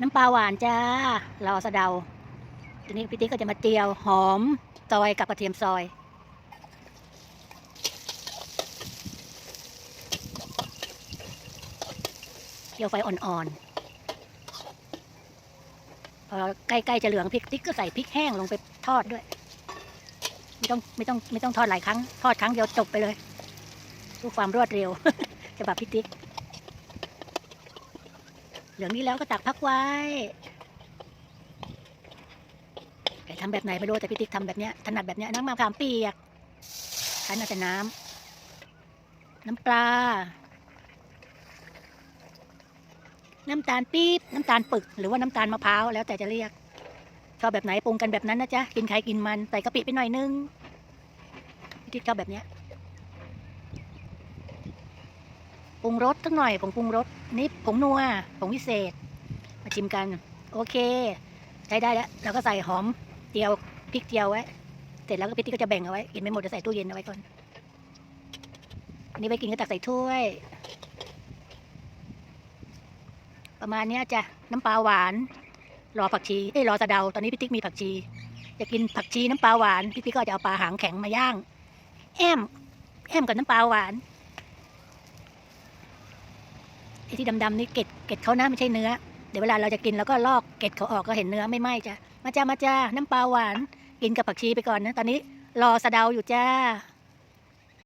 น้ำปลาหวานจ้ารอสะเดา ทีนี้พี่ติ๊กก็จะมาเจียวหอมซอยกับกระเทียมซอยเจียวไฟอ่อนๆ พอใกล้ๆจะเหลืองพริกติ๊กก็ใส่พริกแห้งลงไปทอดด้วย ไม่ต้องไม่ต้องไม่ต้องทอดหลายครั้ง ทอดครั้งเดียวจบไปเลยเพื่อความรวดเร็วฉบับพี่ติ๊ก เหลืองนี้แล้วก็ตักพักไว้แกทำแบบไหนไม่รู้แต่พี่ติ๊กทำแบบเนี้ยถนัดแบบเนี้ยน้ำมะขามเปียกฉันเอาแต่น้ำน้ำปลา น้ำตาลปี๊บน้ำตาลปึก หรือว่าน้ำตาลมะพร้าวแล้วแต่จะเรียกชอบแบบไหนปรุงกันแบบนั้นนะจ๊ะกินใครกินมันใส่กะปิไปหน่อยนึงพี่ติ๊กชอบแบบเนี้ย ปรุงรสสักหน่อยผงปรุงรสนี่ผงนัวผงวิเศษ มาชิมกัน โอเค ใช้ได้แล้วเราก็ใส่หอมเจียวพริกเจียวไว้ เสร็จแล้วก็พี่ติ๊กก็จะแบ่งเอาไว้กินไม่หมดจะใส่ตู้เย็นเอาไว้ก่อนอันนี้ไปกินก็ตักใส่ถ้วย ประมาณนี้จ้ะน้ำปลาหวาน รอผักชีเอ้ยรอสะเดาตอนนี้พี่ติ๊กมีผักชีอยากกินผักชีน้ำปลาหวานพี่ติ๊กก็จะเอาปลาหางแข็งมาย่าง แอมแอมกับน้ำปลาหวานไอ้ ที่ดำๆนี่เกล็ดเกล็ดเขานะไม่ใช่เนื้อ เดี๋ยวเวลาเราจะกินเราก็ลอกเกล็ดเขาออกก็เห็นเนื้อไม่ไหม้จ้ะมาจ้ามาจ้าน้ำปลาหวาน กินกับผักชีไปก่อนนะ ตอนนี้รอสะเดาอยู่จ้า